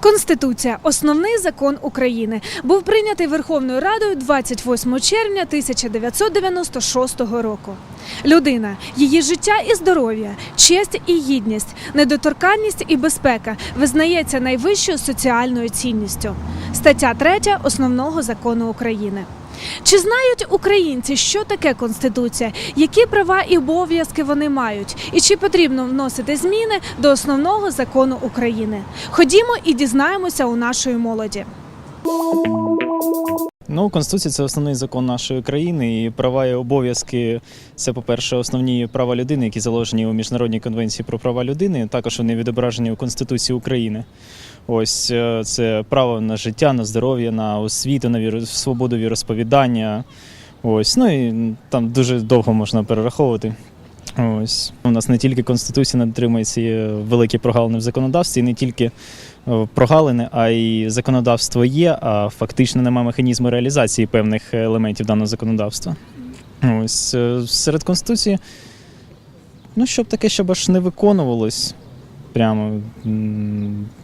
Конституція основний закон України. Був прийнятий Верховною Радою 28 червня 1996 року. Людина, її життя і здоров'я, честь і гідність, недоторканність і безпека визнається найвищою соціальною цінністю. Стаття 3 основного закону України. Чи знають українці, що таке конституція, які права і обов'язки вони мають, і чи потрібно вносити зміни до основного закону України? Ходімо і дізнаємося у нашої молоді. Ну, Конституція це основний закон нашої країни, і права і обов'язки це, по-перше, основні права людини, які заложені у міжнародній конвенції про права людини. Також вони відображені у Конституції України. Ось е, це право на життя, на здоров'я, на освіту, на віру, свободу віросповідання. Ось, ну і там дуже довго можна перераховувати. Ось у нас не тільки конституція не дотримується є великі прогалини в законодавстві, не тільки прогалини, а й законодавство є, а фактично немає механізму реалізації певних елементів даного законодавства. Ось е, серед конституції, ну щоб таке, щоб аж не виконувалось. Прямо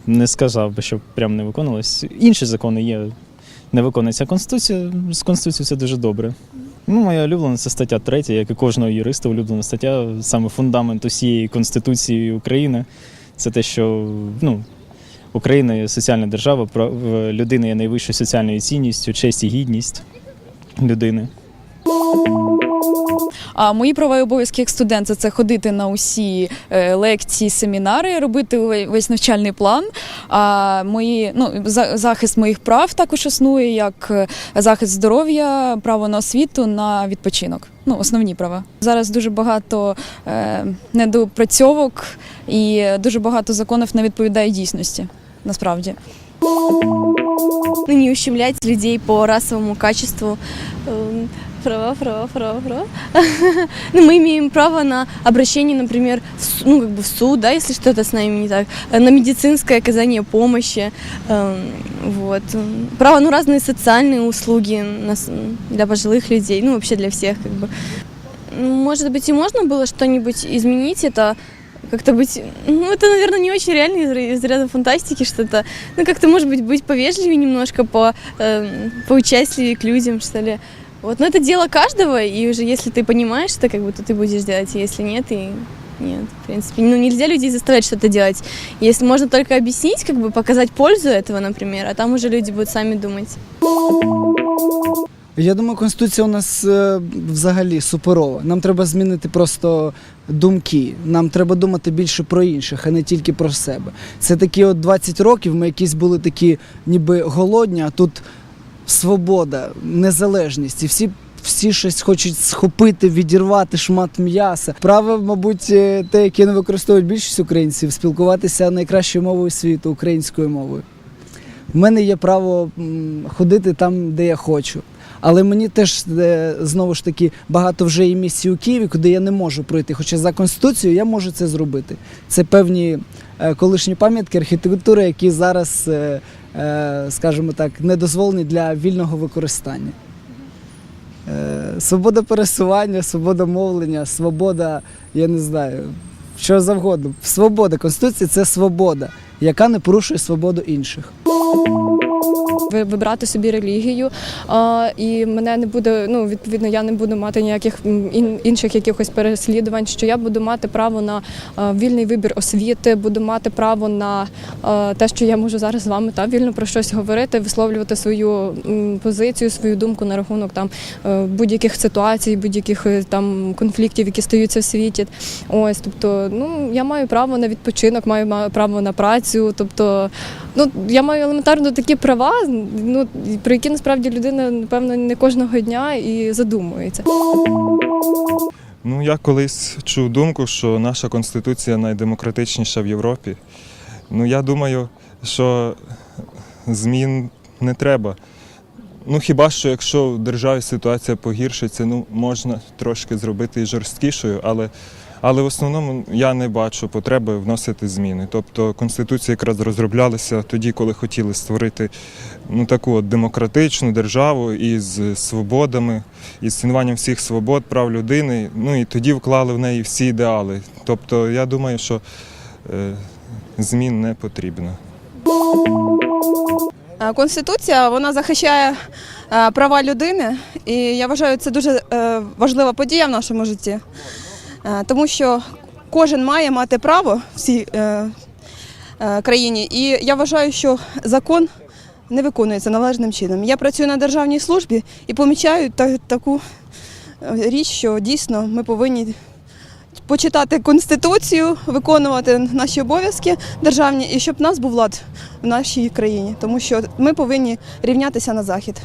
не сказав би, що прямо не виконувалось. Інші закони є, не виконується Конституція. З Конституцією все дуже добре. Ну, моя улюблена це стаття 3, як і кожного юриста, улюблена стаття, саме фундамент усієї Конституції України. Це те, що ну, Україна є соціальна держава, людина є найвищою соціальною цінністю, честь і гідність людини. А мої права і обов'язки як студента це ходити на усі е, лекції, семінари, робити весь навчальний план. А мої ну захист моїх прав також існує, як е, захист здоров'я, право на освіту, на відпочинок. Ну, основні права. Зараз дуже багато е, недопрацьовок і дуже багато законів не відповідає дійсності. Насправді. ну, не ущемлять людей по расовому качеству. Эм, Права, права, права, права. Ну, мы имеем право на обращение, например, в, су- ну, как бы в суд, да, если что-то с нами не так, э, на медицинское оказание помощи, эм, вот. М, Право, ну, разные социальные услуги на с- для пожилых людей, ну, вообще для всех, как бы. М, Может быть, и можно было что-нибудь изменить, это как-то быть, ну, это, наверное, не очень реально из, ра- из ряда фантастики что-то, ну, как-то, может быть, быть повежливее немножко, по, эм, поучастливее к людям, что ли. Вот, но это дело каждого, и уже если ты понимаешь это, как бы, то ты будешь делать, и если нет, и нет, в принципе. Ну, нельзя людей заставлять что-то делать. Если можно только объяснить, как бы показать пользу этого, например, а там уже люди будут сами думать. Я думаю, конституція у нас е, взагалі суперова. Нам треба змінити просто думки. Нам треба думати більше про інших, а не тільки про себе. Це такі от 20 років. Ми якісь були такі, ніби голодні, а тут свобода, незалежність. І всі. Всі щось хочуть схопити, відірвати шмат м'яса. Право, мабуть, е, те, яке не використовують більшість українців, спілкуватися найкращою мовою світу українською мовою. У мене є право ходити там, де я хочу. Але мені теж е, знову ж таки багато вже є місць у Києві, куди я не можу пройти. Хоча за конституцією я можу це зробити. Це певні е, колишні пам'ятки архітектури, які зараз, е, скажімо так, не дозволені для вільного використання. Свобода пересування, свобода мовлення, свобода, я не знаю, що завгодно. Свобода Конституції це свобода, яка не порушує свободу інших. Ви- вибрати собі релігію, і мене не буде, ну відповідно, я не буду мати ніяких інших якихось переслідувань. Що я буду мати право на вільний вибір освіти, буду мати право на те, що я можу зараз з вами та вільно про щось говорити, висловлювати свою позицію, свою думку на рахунок там е, будь-яких ситуацій, будь-яких е, там конфліктів, які стаються в світі. Ось, тобто, ну я маю право на відпочинок, маю ма- право на працю, тобто. Ну, я маю елементарно такі права, ну про які насправді людина, напевно, не кожного дня і задумується. Ну, я колись чув думку, що наша конституція найдемократичніша в Європі. Ну, я думаю, що змін не треба. Ну, хіба що якщо в державі ситуація погіршиться, ну можна трошки зробити і жорсткішою, але Але в основному я не бачу потреби вносити зміни. Тобто Конституція якраз розроблялася тоді, коли хотіли створити ну, таку от демократичну державу із свободами, із цінуванням всіх свобод, прав людини. Ну і тоді вклали в неї всі ідеали. Тобто я думаю, що е, змін не потрібно. Е, Конституція вона захищає е, права людини, і я вважаю, це дуже е, важлива подія в нашому житті, тому що кожен має мати право в цій країні. І я вважаю, що закон не виконується належним чином. Я працюю на державній службі і помічаю та- таку річ, що дійсно ми повинні. Почитати конституцію, виконувати наші обов'язки державні, і щоб нас був влад в нашій країні, тому що ми повинні рівнятися на захід.